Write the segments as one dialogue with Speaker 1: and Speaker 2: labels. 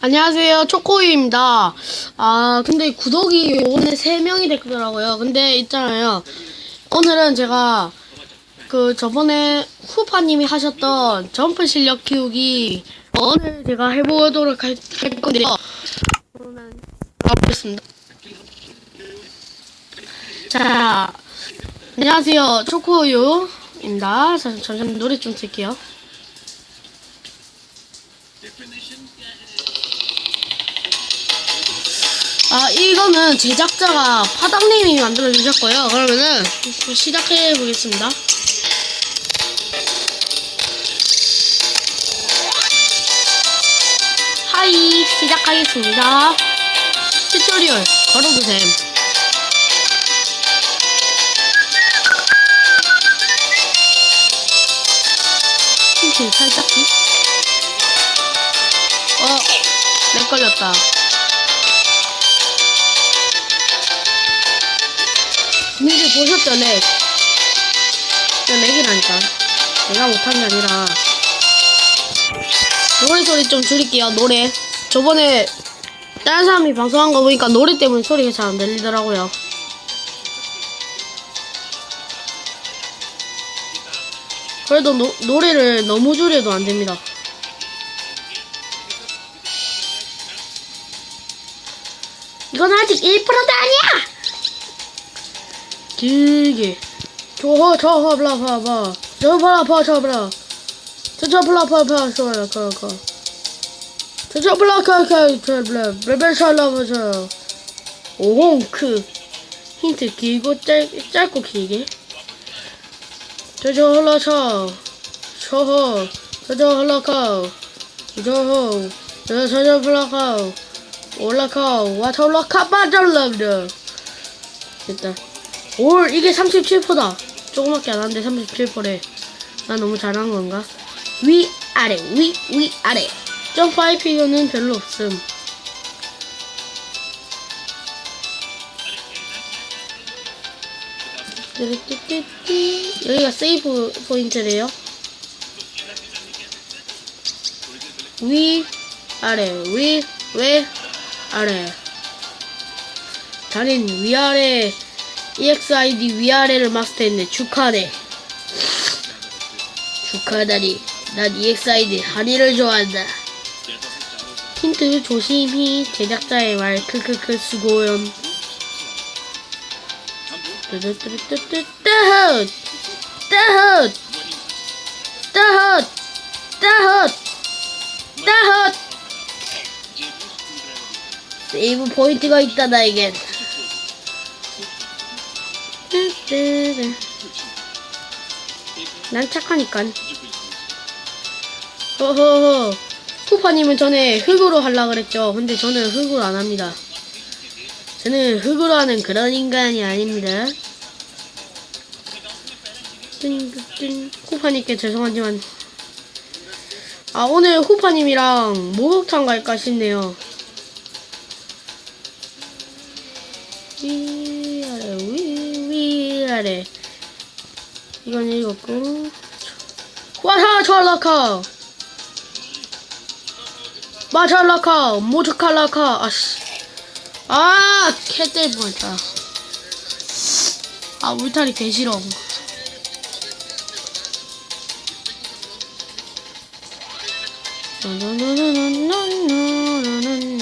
Speaker 1: 안녕하세요. 초코우입니다. 아, 근데 구독이 오늘 3명이 됐더라고요. 근데 있잖아요. 오늘은 제가 그 저번에 후파님이 하셨던 점프 실력 키우기 오늘 제가 해보도록 할, 할 건데요. 그러면 가보겠습니다. 자, 안녕하세요. 초코우유입니다. 자, 잠시만 노래 좀 틀게요. 이거는 제작자가 파당님이 만들어 주셨고요. 그러면은 시작해 보겠습니다. 하이, 시작하겠습니다. 튜토리얼 걸어주셈. 힌트 살짝기. 어, 렉 걸렸다. 님들 보셨죠, 렉? 저 렉이라니까. 내가 못한 게 아니라. 노래 소리 좀 줄일게요, 노래. 저번에 다른 사람이 방송한 거 보니까 노래 때문에 소리가 잘 안 들리더라고요. 그래도 노, 노래를 너무 줄여도 안 됩니다. 이건 아직 1%도 아니야! 길게. 저거 저거 블라 봐봐 저 블라 봐저 블라. 저저 블라 봐봐 저 블라 그거. 저저 블라 그저 블라. 블라 샬라 보자 오홍크. 힌트 길고 짧 짧고 길게. 저저 흘러 쳐 저거 저저 흘러가 저거 저 저저 블라가 올라가 와저 올라가 빠져라 됐다 올 이게 37%다. 조그맣게 안 하는데 37%래. 나 너무 잘한 건가? 위 아래. 위 위 아래. 점프할 필요는 별로 없음. 여기가 세이브 포인트래요. 위 아래. 위 왜 아래. 달인 위아래 EXID 위아래를 마스터했네. 축하해. 축하다니. 난 EXID 한이를 좋아한다. 힌트 조심히 제작자의 말 크크크 수고연. 뜨뜨뜨뜨뜨 따헛 따헛 따헛 따헛 따헛 세이브 포인트가 있다 나에겐. 난 착하니까. 허허허. 쿠파님은 전에 흙으로 하려 그랬죠. 근데 저는 흙으로 안 합니다. 저는 흙으로 하는 그런 인간이 아닙니다. 뜬뜬 쿠파님께 죄송하지만 아 오늘 후파님이랑 목욕탕 갈까 싶네요. 위 위아래 이건 읽었고 와사 찰라카 마찰라카 모트칼라카 아씨 아 캣들 보였다 아 울타리 개싫어 나나나나나나나나나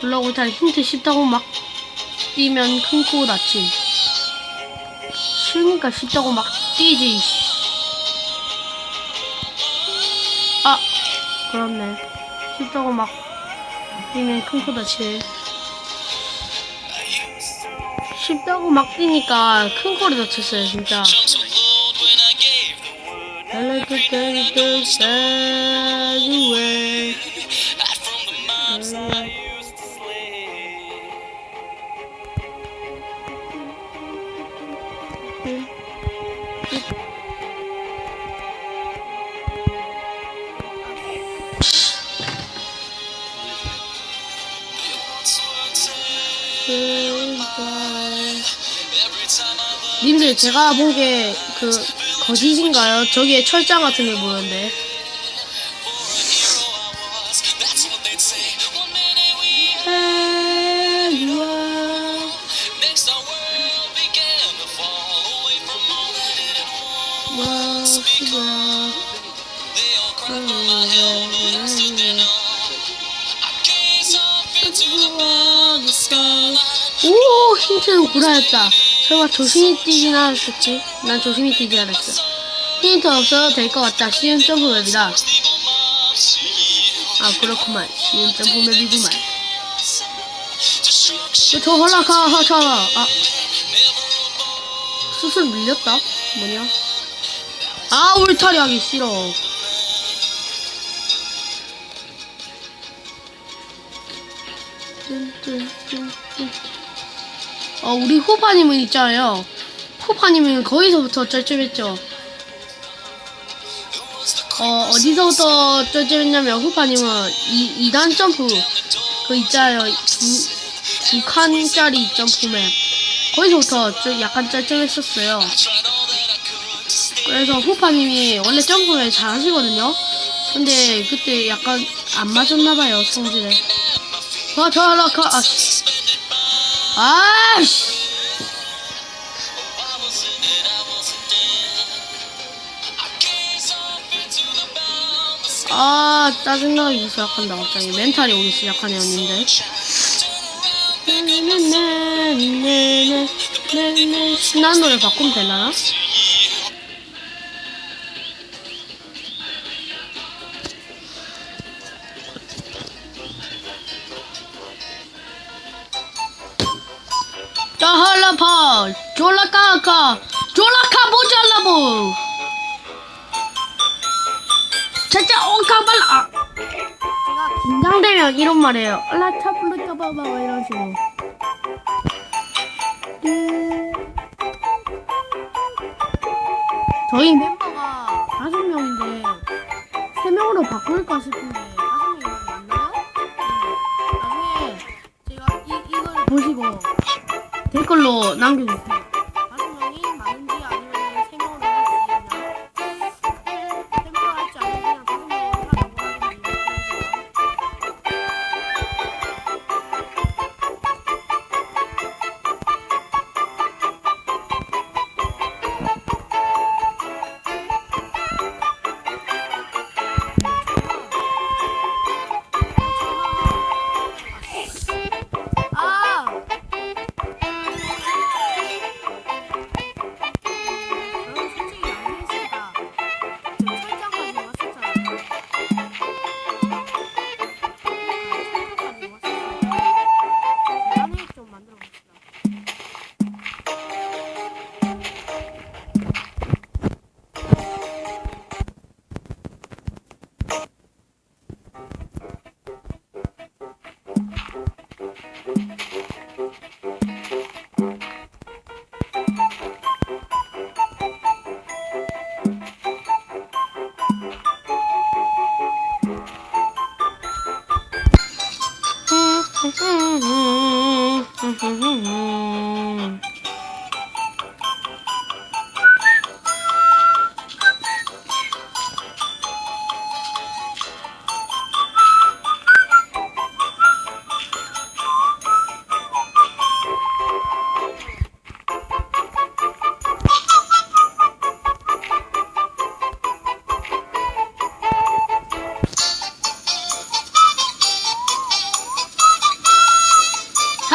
Speaker 1: 블럭 울타리 힌트 쉽다고 막 뛰면 큰 코 다침 쉬우니까 쉽다고 막 뛰지 씨. 아 그렇네. 쉽다고 막 뛰면 큰 코 다치네 쉽다고 막 뛰니까 큰 코를 다쳤어요 진짜. I like to take the sad away 님들 제가 본게그 거짓인가요? 저기에 철장 같은 게 보였는데 오 힌트는 구라였다. 설마 조심히 뛰진 않았겠지? 난 조심히 뛰지 않았어. 힌트 없어도 될 것 같다. 쉬운 점프 맵이다. 아 그렇구만. 쉬운 점프 맵이구만. 저 헐라카 하차 아. 수술 밀렸다? 뭐냐? 아 울타리 하기 싫어 어, 우리 후파님은 있잖아요. 후파님은 거기서부터 쩔쩔했죠. 어, 어디서부터 쩔쩔했냐면, 후파님은 이, 2단 점프, 그 있잖아요. 두, 두 칸짜리 점프맨. 거기서부터 좀 약간 쩔쩔했었어요. 그래서 후파님이 원래 점프를 잘 하시거든요. 근데 그때 약간 안 맞았나봐요, 성질에. 아, 저 하라카, 아, 씨. 아씨. 아 짜증나기 시작한다 갑자기 멘탈이 오기 시작하네요 님들 신나는 노래 바꾸면 되나? 할라파. 졸라카 모잘라보 진짜 엉카발라. 아. 제가 긴장되면 이런 말 해요. 알라차 블루짜바바 이런 식으로. 음. 저희 멤버가 다섯 명인데 세 명으로 바꿀까 싶은데 댓글로 남겨주세요.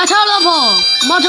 Speaker 1: 하차라버 마